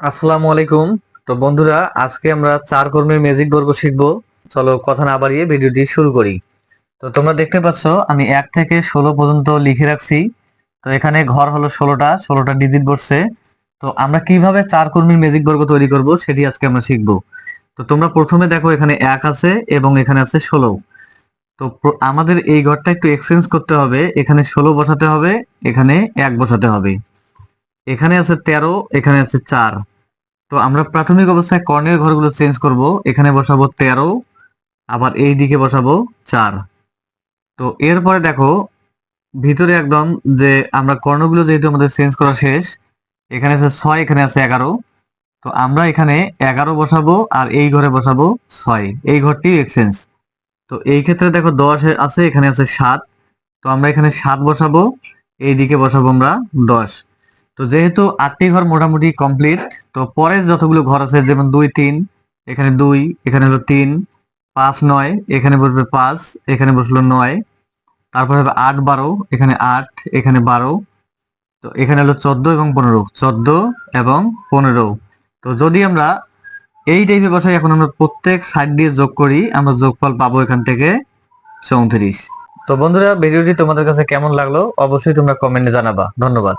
আসসালামু আলাইকুম। তো বন্ধুরা, আজকে আমরা চার কর্মের ম্যাজিক বর্গ শিখব। চলো কথা না বাড়িয়ে ভিডিওটি শুরু করি। তো তোমরা দেখতে পাচ্ছ, আমি এক থেকে ষোলো পর্যন্ত লিখে রাখছি। তো এখানে ঘর হলো ষোলোটা ষোলোটা ডিজিট বসছে। তো আমরা কীভাবে চার কর্মীর ম্যাজিক বর্গ তৈরি করব সেটি আজকে আমরা শিখব। তো তোমরা প্রথমে দেখো, এখানে এক আছে এবং এখানে আছে ষোলো। তো আমাদের এই ঘরটা একটু এক্সচেঞ্জ করতে হবে। এখানে ষোলো বসাতে হবে, এখানে এক বসাতে হবে। এখানে আছে তেরো, এখানে আছে চার। তো আমরা প্রাথমিক অবস্থায় কর্ণের ঘরগুলো চেঞ্জ করব। এখানে বসাবো তেরো, আবার এই দিকে বসাবো চার। তো এরপরে দেখো, ভিতরে একদম যে আমরা কর্ণগুলো যেহেতু আমাদের চেঞ্জ করা শেষ, এখানে আছে ছয়, এখানে আছে এগারো। তো আমরা এখানে এগারো বসাবো আর এই ঘরে বসাবো ছয়। এই ঘরটি এক্সচেঞ্জ। তো এই ক্ষেত্রে দেখো দশ আছে, এখানে আছে সাত। তো আমরা এখানে সাত বসাবো, এই দিকে বসাবো আমরা দশ। তো যেহেতু আটটি ঘর মোটামুটি কমপ্লিট তো পরের যতগুলো ঘর আছে, যেমন দুই, তিন, এখানে দুই, এখানে হলো তিন, পাঁচ, নয়, এখানে বসবে পাঁচ, এখানে বসল নয়, তারপরে হবে আট, বারো, এখানে আট, এখানে বারো, তো এখানে হলো চোদ্দ এবং পনেরো, চোদ্দ এবং পনেরো। তো যদি আমরা এই টাইপের বসাই, এখন আমরা প্রত্যেক সাইড দিয়ে যোগ করি, আমরা যোগফল পাবো এখান থেকে চৌত্রিশ। তো বন্ধুরা, ভিডিওটি তোমাদের কাছে কেমন লাগল? অবশ্যই তোমরা কমেন্টে জানাবা। ধন্যবাদ।